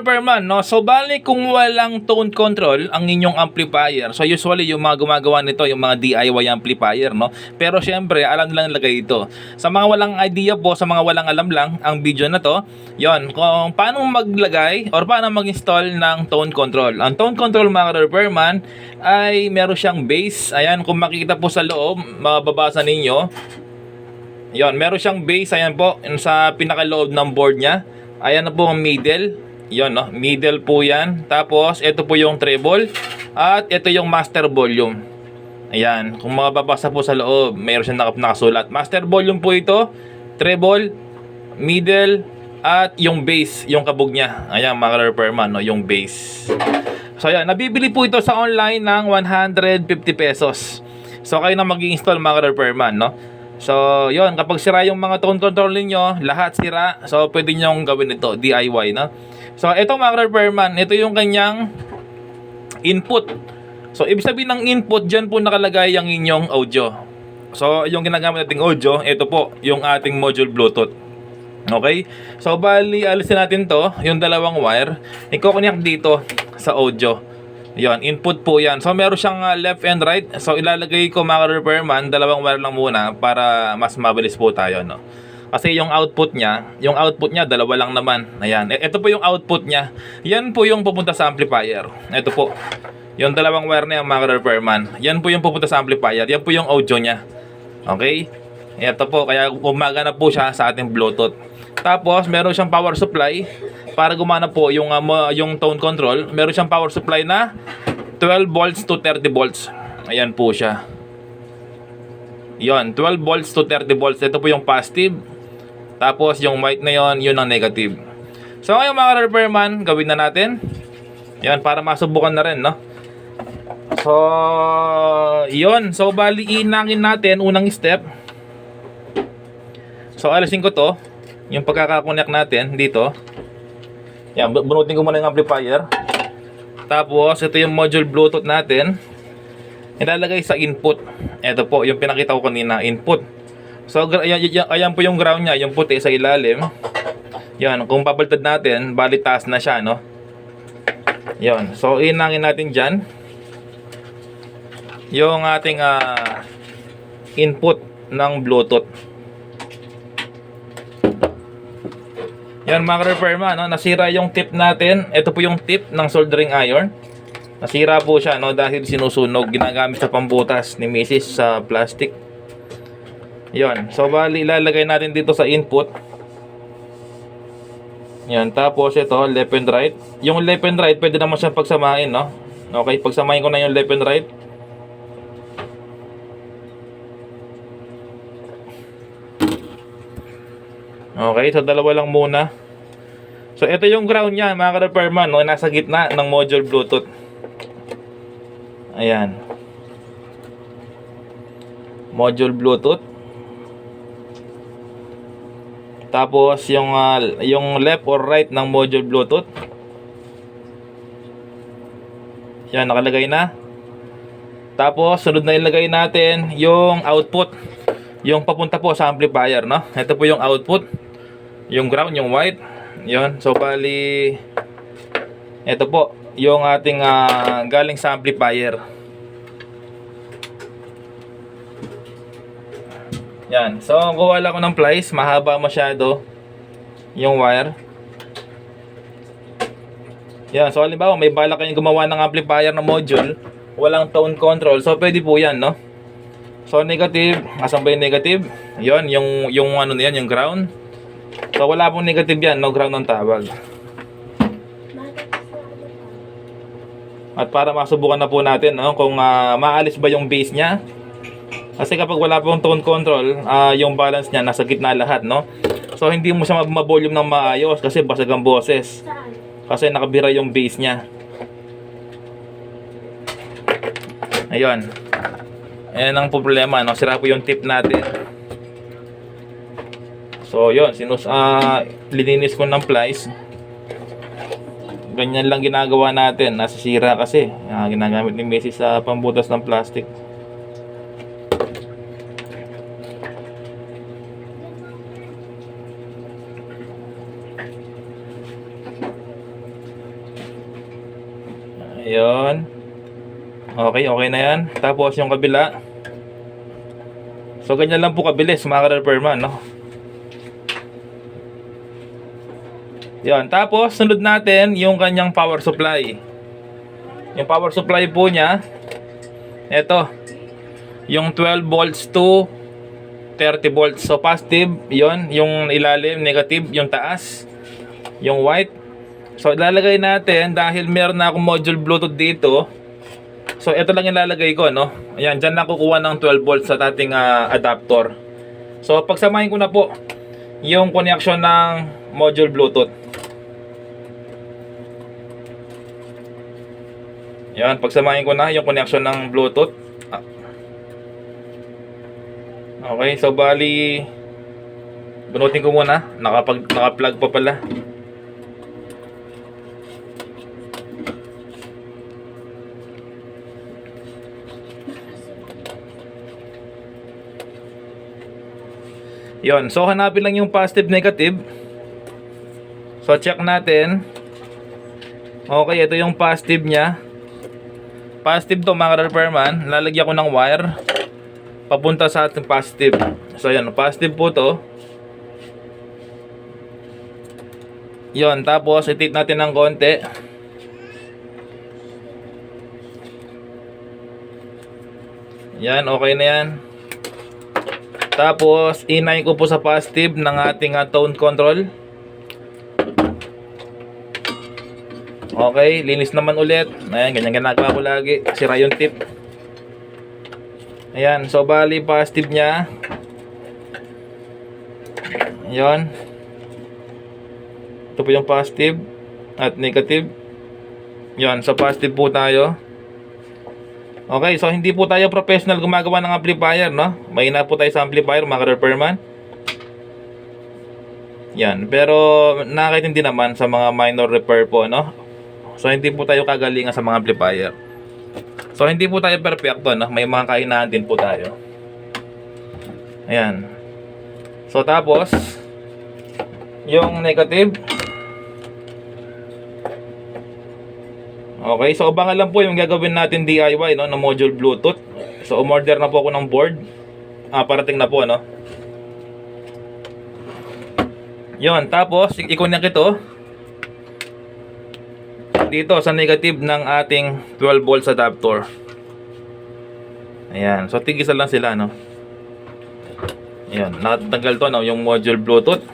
mga repairman, no? So bali kung walang tone control ang inyong amplifier. So usually yung mga gumagawa nito, yung mga DIY amplifier, no? Pero syempre, alam nilang lagay ito. Sa mga walang idea po, sa mga walang alam lang ang video na to, 'yon, kung paano maglagay or paano mag-install ng tone control. Ang tone control mga repairman ay meron siyang base. Ayan, kung makikita po sa loob, mababasa ninyo. 'Yon, meron siyang base ayan po sa pinakaloob ng board niya. Ayan na po ang middle. Yon, no? Middle po yan. Tapos, ito po yung treble. At ito yung master volume. Ayan. Kung mababasa po sa loob, mayroon siyang nakap nakasulat. Master volume po ito. Treble, middle, at yung bass, yung kabog niya. Ayan, mga repairman, no? Yung bass. So, ayan. Nabibili po ito sa online ng 150 pesos. So, kayo na mag install mga repairman, no? So, yon kapag sira yung mga tone control ninyo, lahat sira. So, pwede nyo gawin ito, DIY, no? So, ito mga repairman, ito yung kanyang input. So, ibig sabihin ng input, dyan po nakalagay ang inyong audio. So, yung ginagamit nating audio, ito po, yung ating module Bluetooth. Okay? So, bali, alisin natin to, yung dalawang wire. Iko-connect dito sa audio. Yon, input po yan. So, meron siyang uh, left and right. So, ilalagay ko mga repairman, dalawang wire lang muna para mas mabilis po tayo, no? Kasi yung output niya, yung output niya, dalawa lang naman. Ayan. E- Ito po yung output niya. Yan po yung pupunta sa amplifier. Ito po. Yung dalawang wire na yung mga repairman. Yan po yung pupunta sa amplifier. Yan po yung audio niya. Okay? Ito po. Kaya umagana po siya sa ating Bluetooth. Tapos, meron siyang power supply para gumana po yung, mo- yung tone control. Meron siyang power supply na 12 volts to 30 volts. Ayan po siya. Yon, 12 volts to 30 volts. Ito po yung positive. Tapos yung white na yon, yun ang negative. So ngayon mga repairman, gawin na natin. Yan, para masubukan na rin, no? So, yon. So, bali, inangin natin, unang step. So, alisin ko to. Yung pagkakakonek natin dito. Yan, bu- bunutin ko muna yung amplifier. Tapos, ito yung module Bluetooth natin. Ilalagay sa input. Ito po, yung pinakita ko kanina, input. So, ayan, ayan, po yung ground niya, yung puti sa ilalim. Yan, kung pabaltad natin, bali taas na siya, no? Yan, so inangin natin dyan. Yung ating ah, input ng Bluetooth. Yan mga repairman, no? nasira yung tip natin. Ito po yung tip ng soldering iron. Nasira po siya no dahil sinusunog ginagamit sa pambutas ni Mrs. sa plastic. Yon. So bali ilalagay natin dito sa input. Yan, tapos ito left and right. Yung left and right pwede naman siyang pagsamahin, no? Okay, pagsamahin ko na yung left and right. Okay, so dalawa lang muna. So ito yung ground niya, mga ka-repairman, no? nasa gitna ng module Bluetooth. Ayan. Module Bluetooth. Tapos yung ah, yung left or right ng module Bluetooth. Yan nakalagay na. Tapos sunod na ilagay natin yung output. Yung papunta po sa amplifier, no? Ito po yung output. Yung ground, yung white. Yon. So bali ito po yung ating ah, galing sa amplifier. Yan. So, kuha lang ko ng plies. Mahaba masyado yung wire. Yan. So, halimbawa, may bala kayong gumawa ng amplifier na module. Walang tone control. So, pwede po yan, no? So, negative. Asan ba yung negative? Yon, yung, yung ano na yan, yung ground. So, wala pong negative yan. No ground ang tawag. At para masubukan na po natin, no, kung ah, maalis ba yung base niya. Kasi kapag wala pong tone control, ah, yung balance niya nasa gitna lahat, no? So hindi mo siya ma-volume ng maayos kasi basag ang boses. Kasi nakabira yung bass niya. Ayun. Ayan ang problema, no? Sira po yung tip natin. So, yun. Sinus, ah, lininis ko ng plies. Ganyan lang ginagawa natin. Nasisira kasi. Ah, ginagamit ni Messi sa pambutas ng plastic. Yun. Okay, okay na yan. Tapos yung kabila. So, ganyan lang po kabilis mga ka-repairman, no? Yan. Tapos, sunod natin yung kanyang power supply. Yung power supply po niya, ito, yung 12 volts to 30 volts. So, positive, yon yung ilalim, negative, yung taas, yung white. So, ilalagay natin dahil meron na akong module Bluetooth dito. So, ito lang ilalagay ko, no? Ayan, dyan lang kukuha ng 12 volts sa ating ah, adapter. So, pagsamahin ko na po yung connection ng module Bluetooth. Yan, pagsamahin ko na yung connection ng Bluetooth. Okay, so bali bunutin ko muna. Nakapag naka-plug pa pala. Yon, so hanapin lang yung positive negative. So check natin. Okay, ito yung positive niya. Positive to mga repairman. Lalagyan ko ng wire papunta sa ating positive. So yan, positive po to. Yon, tapos itit natin ng konti. Yan, okay na yan. Tapos, inay ko po sa positive ng ating uh, tone control. Okay, linis naman ulit. Ayan, ganyan ginagawa ko lagi. Sira yung tip. Ayan, so bali positive niya. Ayan. Ito po yung positive at negative. Ayan, so positive po tayo. Okay, so hindi po tayo professional gumagawa ng amplifier, no? Mahina po tayo sa amplifier, mga repairman. Yan, pero nakakaintindi naman sa mga minor repair po, no? So hindi po tayo kagalingan sa mga amplifier. So hindi po tayo perfecto, no? May mga kahinaan din po tayo. Ayan. So tapos, yung negative, Okay, so abangan lang po yung gagawin natin DIY no, ng module Bluetooth. So umorder na po ako ng board. Ah, parating na po no. Yon, tapos i-connect ito dito sa negative ng ating 12 volts adapter. Ayan, so tigisan lang sila no. Ayan, nakatanggal to no, yung module Bluetooth.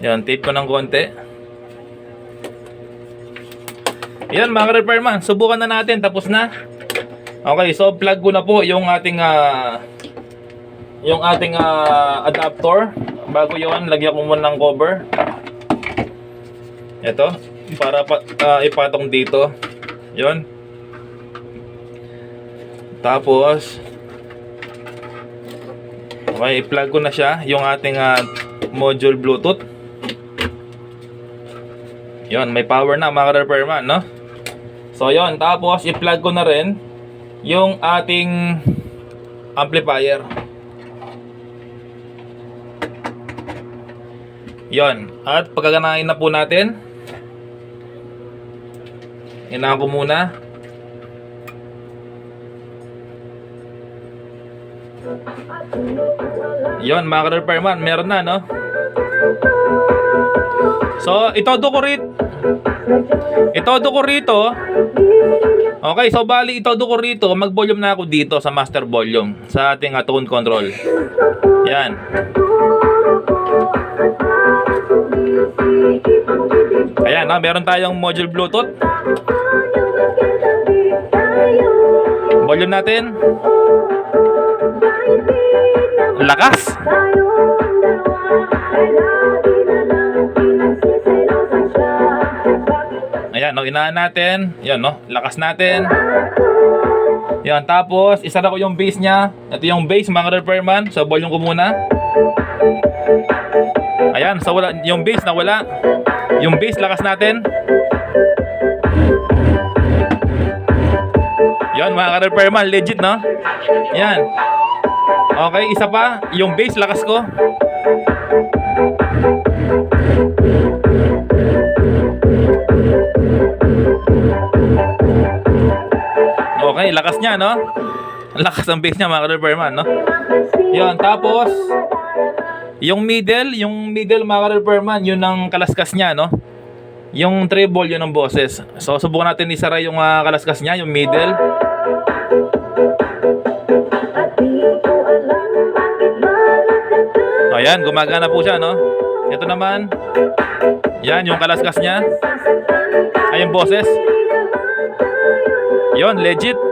Yan, tape ko ng konti. Yan mga repairman, subukan na natin, tapos na. Okay, so plug ko na po yung ating ah, yung ating ah, adapter. Bago yon lagyan ko muna ng cover. Ito, para pa, ah, ipatong dito. Yon. Tapos, okay, i-plug ko na siya, yung ating ah, module Bluetooth. Yon, may power na mga repairman, no? So yon, tapos i-plug ko na rin yung ating amplifier. Yon, at pagkaganahin na po natin. Inaan ko muna. Yon, mga repairman, meron na, no? So, itodo ko rin. Itodo ko rito. Okay, so bali itodo ko rito. Mag-volume na ako dito sa master volume. Sa ating uh, tone control. Yan. Ayan, no? meron tayong module Bluetooth. Volume natin. Lakas. Ayan, no, inaan natin. Yan, no, lakas natin. Yan, tapos, isa na ko yung bass niya. Ito yung bass, mga repairman. So, volume ko muna. Ayan, so wala, yung bass na wala. Yung bass, lakas natin. Yan, mga ka-repairman, legit, no? Yan. Okay, isa pa. Yung bass, lakas ko. Okay, lakas niya, no? Lakas ang bass niya, mga ka-repairman, no? Yan, tapos yung middle, yung middle, mga ka-Repairman, yun ang kalaskas niya, no? Yung treble, yun ang boses. So, subukan natin isara yung ah, kalaskas niya, yung middle. Ayan, gumagana po siya, no? Ito naman. Yan, yung kalaskas niya. Ay, yung boses. Yon, legit.